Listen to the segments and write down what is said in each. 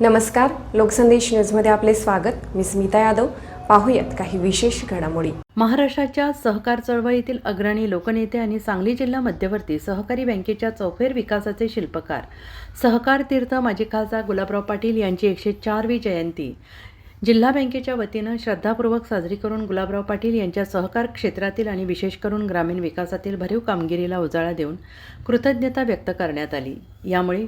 नमस्कार लोकसंदेश न्यूजमध्ये आपले स्वागत. मी स्मिता यादव. पाहूयात काही विशेष घडामोडी. महाराष्ट्राच्या सहकार चळवळीतील अग्रणी लोकनेते आणि सांगली जिल्हा मध्यवर्ती सहकारी बँकेच्या चौफेर विकासाचे शिल्पकार. सहकार तीर्थ माजी खासदार गुलाबराव पाटील यांची एकशे चारवी जयंती. जिल्हा बँकेच्या वतीनं श्रद्धापूर्वक साजरी करून गुलाबराव पाटील यांच्या सहकार क्षेत्रातील आणि विशेष करून ग्रामीण विकासातील भरीव कामगिरीला उजाळा देऊन कृतज्ञता व्यक्त करण्यात आली. यामुळे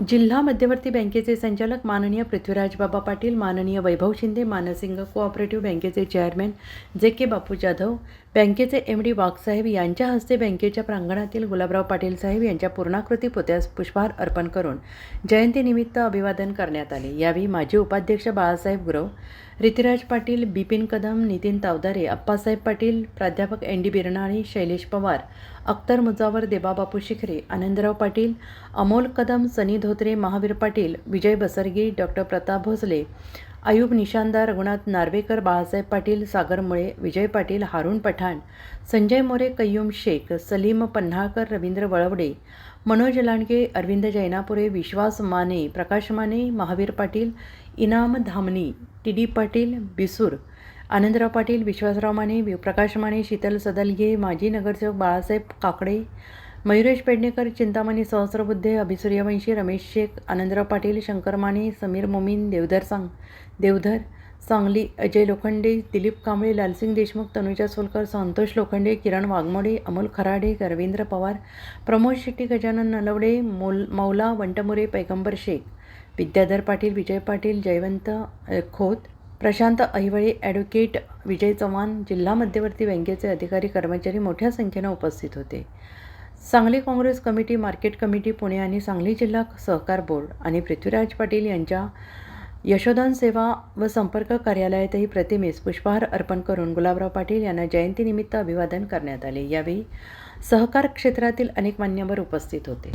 जिल्हा मध्यवर्ती बँकेचे संचालक माननीय पृथ्वीराज बाबा पाटील माननीय वैभव शिंदे मानसिंग कोऑपरेटिव्ह बँकेचे चेअरमॅन जे के बापू जाधव बँकेचे एम डी वाघसाहेब यांच्या हस्ते बँकेच्या प्रांगणातील गुलाबराव पाटील साहेब यांच्या पूर्णाकृती पुतळ्यास पुष्पहार अर्पण करून जयंतीनिमित्त अभिवादन करण्यात आले. यावेळी माजी उपाध्यक्ष बाळासाहेब गुरव रितिराज पाटील बिपिन कदम नितीन तावदारे अप्पासाहेब पाटील प्राध्यापक N D Birnale Shailesh Pawar Akhtar Mujawar Debabapu Shikhare Anandrao Patil Amol Kadam Sunny Dhotre Mahavir Patil Vijay Basargi doctor Pratap Bhosale Ayub Nishandar Raghunath Narvekar Balasaheb Patil Sagar Mule Vijay Patil हारून पठाण संजय मोरे कय्यूम शेख सलीम पन्हाळकर रवींद्र वळवडे मनोज लांडगे अरविंद जैनापुरे विश्वास Mane Prakash Mane Mahavir Patil Inam Dhamani T D Patil Bisur Anandrao Patil Vishwasrao Mane Prakash Mane Sheetal Sadalge माजी नगरसेवक बाळासाहेब काकडे मयुरेश पेडणेकर चिंतामणी सहस्रबुद्धे अभिसूर्यवंशी रमेश शेख आनंदराव पाटील शंकर माने समीर मोमीन देवधर सांग देवधर सांगली अजय लोखंडे दिलीप कांबळे लालसिंग देशमुख तनुजा सोलकर संतोष लोखंडे किरण वाघमोडे अमोल खराडे रवींद्र पवार प्रमोद शेट्टी गजानन नलवडे मोल Maula वंटमुरे Paigambar Shaikh Vidyadhar Patil Vijay Patil Jaywant Khot Prashant Aivale advocate Vijay Chavan जिल्हा मध्यवर्ती बँकेचे अधिकारी कर्मचारी मोठ्या संख्येनं उपस्थित होते. Sangli Congress committee market committee Pune आणि सांगली जिल्हा सहकार बोर्ड आणि पृथ्वीराज पाटील यांच्या यशोदान सेवा व संपर्क कार्यालयातही प्रतिमेस पुष्पहार अर्पण करून गुलाबराव पाटील यांना जयंतीनिमित्त अभिवादन करण्यात आले. यावेळी सहकार क्षेत्रातील अनेक मान्यवर उपस्थित होते.